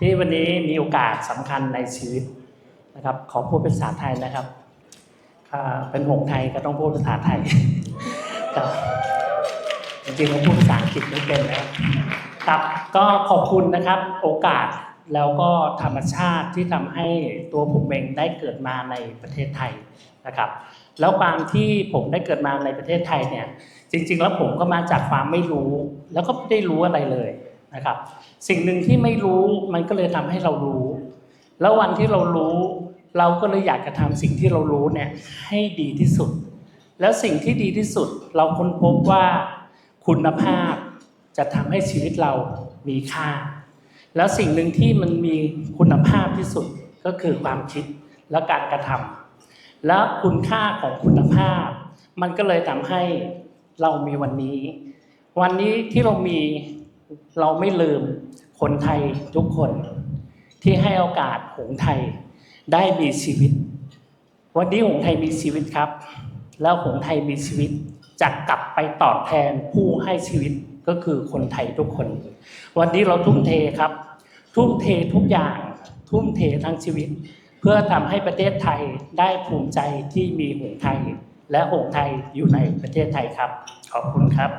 ที่วันนี้มีโอกาสสำคัญในชีวิตนะครับ ขอพูดเป็นภาษาไทยนะครับเป็นหงไทยก็ต้องพูดภาษาไทยครับจริงๆผมพูดภาษาอังกฤษไม่เป็นนะครับก็ขอบคุณนะครับโอกาสแล้วก็ธรรมชาติที่ทำให้ตัวผมเองได้เกิดมาในประเทศไทยนะครับ แล้วความที่ผมได้เกิดมาในประเทศไทยเนี่ยจริง ๆ แล้วผมก็มาจากความไม่รู้ แล้วก็ไม่ได้รู้อะไรเลย นะครับ สิ่งหนึ่งที่ไม่รู้มันก็เลยทำให้เรารู้ แล้ววันที่เรารู้ เราก็เลยอยากจะทำสิ่งที่เรารู้เนี่ยให้ดีที่สุด แล้วสิ่งที่ดีที่สุดเราค้นพบว่าคุณภาพจะทำให้ชีวิตเรามีค่า แล้วสิ่งหนึ่งที่มันมีคุณภาพที่สุดก็คือความคิดและการกระทำแล้วคุณค่าของคุณภาพ มันก็เลยทำให้เรามีวันนี้ วันนี้ที่เรามี เราไม่ลืมคนไทยทุกคนที่ให้โอกาสหงไทยได้มีชีวิต วันนี้หงไทยมีชีวิตครับ แล้วหงไทยมีชีวิตจะกลับไปตอบแทนผู้ให้ชีวิตก็คือคนไทยทุกคน วันนี้เราทุ่มเทครับ ทุ่มเททุกอย่าง ทุ่มเททั้งชีวิต เพื่อทำให้ประเทศไทยได้ภูมิใจที่มีหงไทย และหงไทยอยู่ในประเทศไทยครับ ขอบคุณครับ